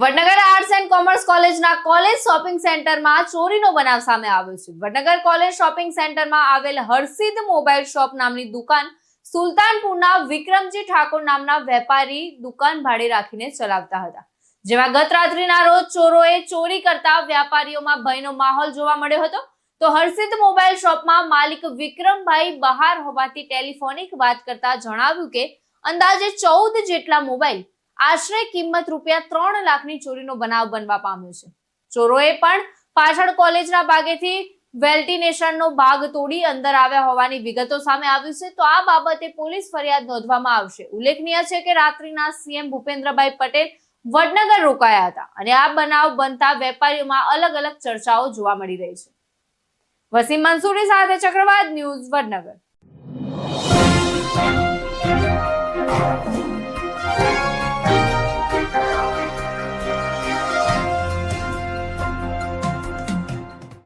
Vadnagar arts and commerce કોલેજના college shopping સેન્ટરમાં ચોરીનો બનાવ સામે આવ્યો છે. વડનગર કોલેજ શોપિંગ સેન્ટરમાં આવેલ હર્ષિદ મોબાઈલ શોપ નામની દુકાન સુલતાનપુરના વિક્રમજી ઠાકોર નામના વેપારી દુકાન ભાડે રાખીને ચલાવતા હતા. જેમાં ગત રાત્રિના રોજ ચોરોએ ચોરી કરતા વ્યાપારીઓમાં ભયનો માહોલ જોવા મળ્યો હતો. તો હર્ષિત મોબાઈલ શોપમાં માલિક વિક્રમભાઈ બહાર હોવાથી ટેલિફોનિક વાત કરતા જણાવ્યું કે, અંદાજે ચૌદ જેટલા મોબાઈલ આશરે કિંમત રૂપિયા ત્રણ લાખની ચોરીનો બનાવ બનવા પામ્યો છે. ચોરોએ પણ પાછળ કોલેજના ભાગેથી વેલ્ટિનેશનનો ભાગ તોડી અંદર આવ્યા હોવાની વિગતો સામે આવ્યું છે. તો આ બાબતે પોલીસ ફરિયાદ નોંધવામાં આવશે. ઉલ્લેખનીય છે કે રાત્રિના સીએમ ભૂપેન્દ્રભાઈ પટેલ વડનગર રોકાયા હતા અને આ બનાવ બનતા વેપારીઓમાં અલગ અલગ ચર્ચાઓ જોવા મળી રહી છે. વસીમ મંસૂરી સાથે ચક્રવાત ન્યૂઝ વડનગર.